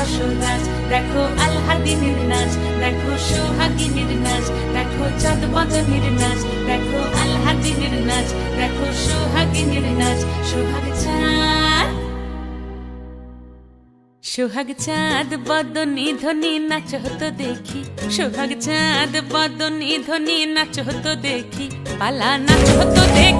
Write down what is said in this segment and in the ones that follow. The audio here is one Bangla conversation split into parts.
হইছ রসরাজ দেখো নাচ দেখো নাচ দেখো চাঁদ নাচ দেখো নাচ দেখো নাচ সোহাগ চাঁদ। সোহাগ চাঁদ, বদনি ধ্বনি নাচ হতো দেখি। সোহাগ চাঁদ, বদনি ধ্বনি নাচ হতো দেখি। পালা নাচ হতো দেখি।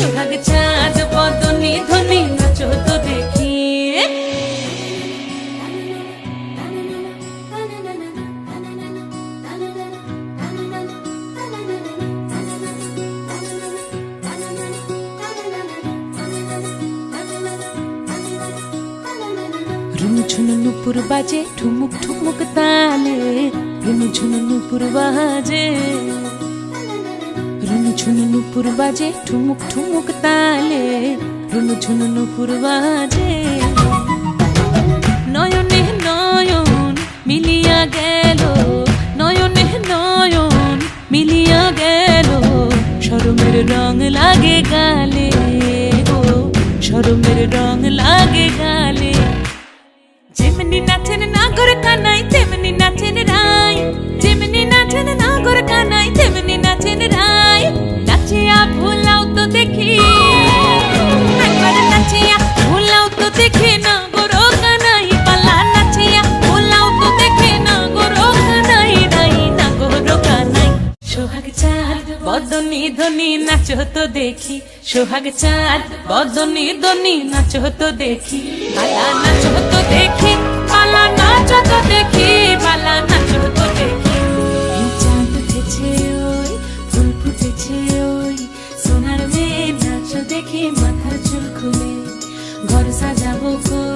সোহাগ চাঁদ, বদনি ধ্বনি নাচ হতো দেখি। ঝুনু নুপুর বাজে, ঠুমুক ঠুমুক তালে ঝুনু নুপুর বাজে। ঝুনু নুপুর বাজে ঠুমুক ঠুমুক তালে রুনু ঝুনু নুপুর বাজে নয়নে নয়ন মিলিয়া গেল, নয়নে নয়ন মিলিয়া গেল সরমের রং লাগে গালে গো সরমের রং লাগে গালে। যেমনি নাচেন নাগর বদনি ধ্বনি নাচ হতো দেখি, সোহাগ চাঁদ। বদনি ধ্বনি নাচ হতো দেখি পালা নাচ হতো দেখি পালা নাচ হতো দেখি পালা নাচ হতো দেখি চাঁদ ওই, ফুল ফুটেছে ওই, সোনার মেয়ে নাচ দেখি, মাথার চুল খুলে। ঘর সাজাবো কই?